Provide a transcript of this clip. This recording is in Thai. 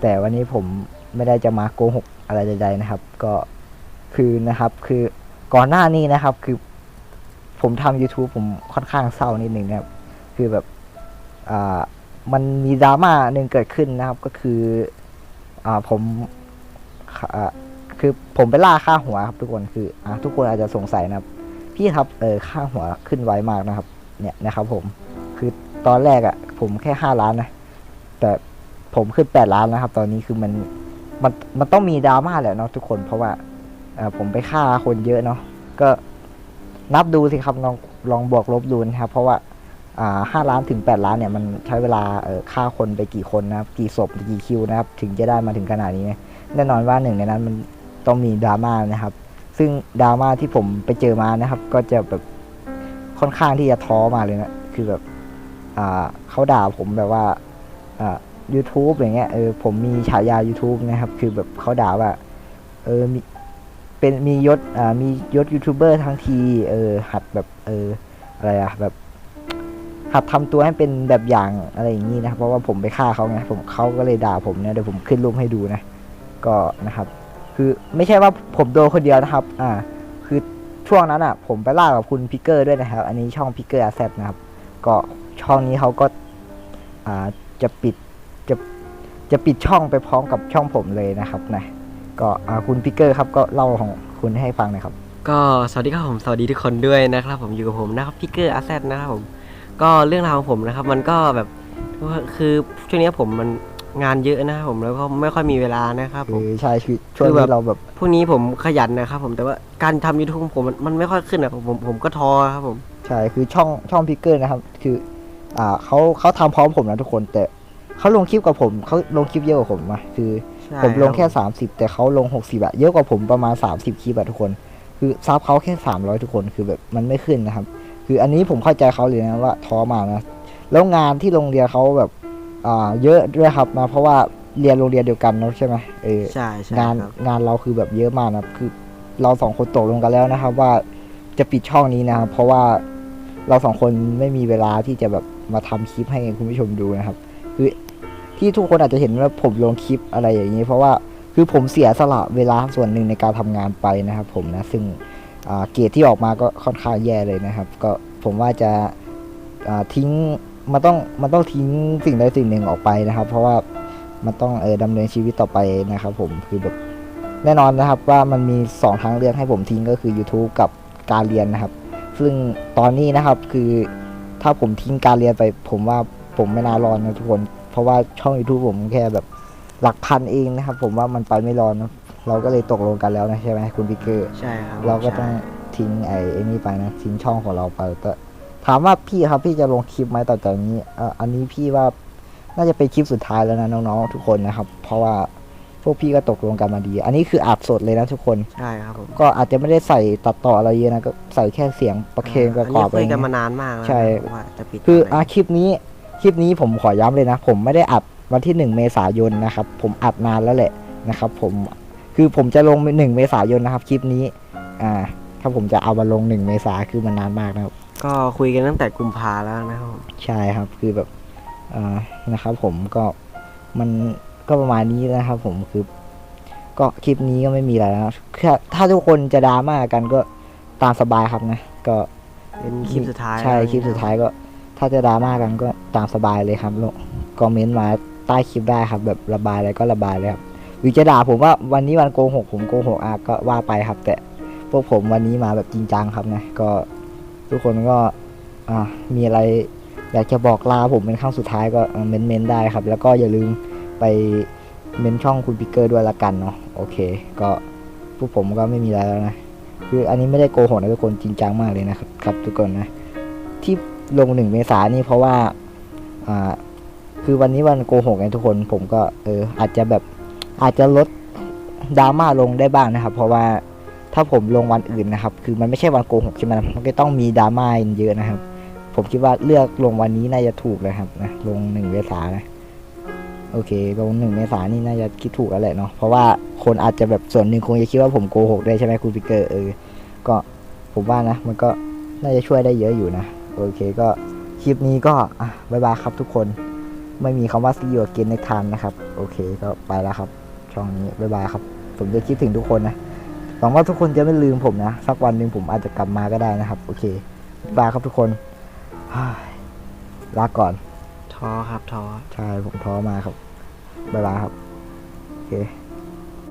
แต่วันนี้ผมไม่ได้จะมาโกหกอะไรใดๆนะครับ ก็คือนะครับ คือก่อนหน้านี้นะครับ คือผมทำ YouTube ผมค่อนข้างเศร้านิดหนึ่งนะครับ คือแบบอ่ามันมีดราม่าหนึ่งเกิดขึ้นนะครับ ก็คืออ่าผมอ่าคือผมไปล่าค่าหัวครับทุกคนคืออ่าทุกคนอาจจะสงสัยนะครับ พี่ครับเออค่าหัวขึ้นไวมากนะครับ เนี่ยนะครับ ผมคือตอนแรกอะ่ะ ผมแค่ห้าล้านนะแต่ ผมขึ้นแปดล้านนะครับ ตอนนี้คือมันมันมันต้องมีดราม่าแหละเนาะทุกคน เพราะว่าผมไปฆ่าคนเยอะเนาะก็นับดูสิครับลองลองบวกลบดูนะครับ เพราะว่าห้าล้านถึงแปดล้านเนี่ยมันใช้เวลาฆ่าคนไปกี่คนนะครับ กี่ศพกี่คิวนะครับ ถึงจะได้มาถึงขนาดนี้นแน่นอนว่าหนึ่งในนั้นมันต้องมีดราม่านะครับ ซึ่งดราม่าที่ผมไปเจอมานะครับ ก็จะแบบค่อนข้างที่จะท้อมาเลยนะคือแบบเขาด่าผมแบบว่า YouTube อย่างเงี้ยเออผมมีฉายา YouTube นะครับ คือแบบเขาด่าว่า เออมีเป็นมียศอ่ามียศยูทูบเบอร์ทั้งทีเออหัดแบบเอออะไรอะแบบ หัดทำตัวให้เป็นแบบอย่างอะไรอย่างนี้นะครับเพราะว่าผมไปฆ่าเขาไงผมเขาก็เลยด่าผมเนี่ยเดี๋ยวผมขึ้นรูปให้ดูนะ ก็นะครับ คือไม่ใช่ว่าผมโดนคนเดียวนะครับ อ่า คือช่วงนั้นอะ ผมไปล่ากับคุณพิกเกอร์ด้วยนะครับ อันนี้ช่องพิกเกอร์อาเซนะครับ ก็ช่องนี้เขาก็อ่าจะปิด จะจะปิดช่องไปพร้อมกับช่องผมเลยนะครับนะก็อ่าคุณพิกเกอร์ครับก็เล่าของคุณให้ฟังหน่อยครับ ก็สวัสดีครับผมสวัสดีทุกคนด้วยนะครับ ผมอยู่กับผมนะครับพี่เกอร์อาเซนะครับผมก็เรื่องราวของผมนะครับ มันก็แบบคือช่วงนี้ผมมันงานเยอะนะครับผมแล้วก็ไม่ค่อยมีเวลานะครับผคืมอใช่คือช่วงคือแบนี้บเราแบบพวกนี้ผมขยันนะครับ ผมแต่ว่าการทำยูทูบของผมมันมันไม่ค่อยขึ้นอะผมผมผมก็ท้อครับผมใช่คือช่องช่องพิกเกอร์นะครับ คืออ่าเขาเขาทำพร้อมผมนะทุกคนแต่ เขาลงคลิปกับผมเขาลงคลิปเยอะกว่าผมนะคือ ใช่ผมลงแค่รับสามสิบแต่เขาลงหกสิบอะเยอะกว่าผมประมาณสามสิบคลิปอะทุกคน คือซับเขาแค่สามร้อยทุกคนคือแบบมันไม่ขึ้นนะครับ คืออันนี้ผมเข้าใจเขาเลยนะว่าท้อมากนะ แล้วงานที่โรงเรียนเขาแบบอ่าเยอะด้วยครับนะเพราะว่าเรียนโรงเรียนเดียวกันเนอะใช่ไหมเออ ใช่ใช่งานครับงานเราคือแบบเยอะมากนะครับคือเราสองคนตกลงกันแล้วนะครับ ว่าจะปิดช่องนี้นะครับเพราะว่าเราสองคนไม่มีเวลาที่จะแบบมาทำคลิปให้คุณผู้ชมดูนะครับ คือ ที่ทุกคนอาจจะเห็นว่าผมลงคลิปอะไรอย่างนี้ เพราะว่าคือผมเสียสละเวลาส่วนหนึ่งในการทำงานไปนะครับ ผมนะซึ่งเกรดที่ออกมาก็ค่อนข้างแย่เลยนะครับ ก็ผมว่าจะาทิ้งมันต้องมันต้องทิ้งสิ่งใดสิ่งหนึ่งออกไปนะครับ เพราะว่ามันต้องเออดำเนินชีวิตต่อไปนะครับ ผมคือแบบแน่นอนนะครับว่ามันมีสองทางเลือกให้ผมทิ้งก็คือ YouTube กับการเรียนนะครับ ซึ่งตอนนี้นะครับคือถ้าผมทิ้งการเรียนไป ผมว่าผมไม่น่ารอดนะทุกคน ราะว่าช่อง YouTube ผมแค่แบบหลักพันเองนะครับ ผมว่ามันไปไม่รอดนะเราก็เลยตกลงกันแล้วนะใช่ไหมคุณพิกเกอร์ใช่ครับเราก็ต้องใช่ทิ้งไอ้ไอ้นี่ไปนะทิ้งช่องของเราไปแต่ถามว่าพี่ครับพี่จะลงคลิปไหมต่อจากนี้เอ่ออันนี้พี่ว่าน่าจะเป็นคลิปสุดท้ายแล้วนะน้องๆทุกคนนะครับ เพราะว่าพวกพี่ก็ตกลงกันมาดี อันนี้คืออัดสดเลยนะทุกคน ใช่ครับผม ก็อาจจะไม่ได้ใส่ตัดต่ออะไรเยอะนะ ก็ใส่แค่เสียงประเคนประกอบอันนี้คุยกันอะไรมานานมากแล้วใช่ว่าจะปิดคือตนไหนอะคลิปนี้ คลิปนี้ผมขอย้ำเลยนะ ผมไม่ได้อัดวันที่หนึ่งเมษายนนะครับ ผมอัดนานแล้วแหละนะครับ ผมคือผมจะลงหนึ่งเมษายนนะครับ คลิปนี้อ่าถ้าผมจะเอามาลงหนึ่งเมษาคือมันนานมากนะครับ ก็คุยกันตั้งแต่กุมภาแล้วนะครับผมใช่ครับคือแบบอ่านะครับ ผมก็มันก็ประมาณนี้นะครับ ผมคือ ก็คลิปนี้ก็ไม่มีอะไรแล้วถ้าถ้าทุกคนจะดราม่ากันก็ตามสบายครับนะ ก็เป็นคลิปสุดท้ายใช่แล้วคลิปสุดท้ายก็ ถ้าจะดราม่ากันก็ตามสบายเลยครับลงคอมเมนต์มาใต้คลิปได้ครับ แบบระบายอะไรก็ระบายเลยครับหรือจะด่าผมว่าวันนี้วันโกหกผมโกหกอะก็ว่าไปครับ แต่พวกผมวันนี้มาแบบจริงจังครับนะก็ทุกคนก็มีอะไรอยากจะบอกลาผมเป็นครั้งสุดท้ายก็เอ่อเม้นเมนได้ครับ แล้วก็อย่าลืมไปเมนช่องคุณปิกเกอร์ด้วยละกันเนาะโอเค ก็พวกผมก็ไม่มีอะไรแล้วนะ คืออันนี้ไม่ได้โกหกนะทุกคนจริงจังมากเลยนะครับครับทุกคนนะที่ ลงหนึ่งเมษานี่เพราะว่า อ่า คือวันนี้วันโกหกไงทุกคน ผมก็ เออ อาจจะแบบ อาจจะลดดราม่าลงได้บ้างนะครับ เพราะว่าถ้าผมลงวันอื่นนะครับ คือมันไม่ใช่วันโกหกใช่ไหมมันก็ต้องมีดราม่าเยอะนะครับ ผมคิดว่าเลือกลงวันนี้น่าจะถูกเลยครับนะลงหนึ่งเมษานะโอเคลงหนึ่งเมษานี่น่าจะคิดถูกแล้วแหละเนาะเพราะว่าคนอาจจะแบบส่วนหนึ่งคงจะคิดว่าผมโกหกได้ใช่ไหมคุณพิเกอร์เออก็ผมว่านะ มันก็น่าจะช่วยได้เยอะอยู่นะ โอเคก็คลิปนี้ก็อะบายบายครับทุกคนไม่มีคำว่า see you again ในทานนะครับ โอเคก็ไปแล้วครับ ช่องนี้บ๊ายบายครับ ผมจะคิดถึงทุกคนนะหวังว่าทุกคนจะไม่ลืมผมนะ สักวันหนึ่งผมอาจจะกลับมาก็ได้นะครับ โอเคบ๊ายบายครับทุกคนฮ่ายลาก่อนท้อครับท้อใช่ผมท้อมากครับบ๊ายบายครับ โอเค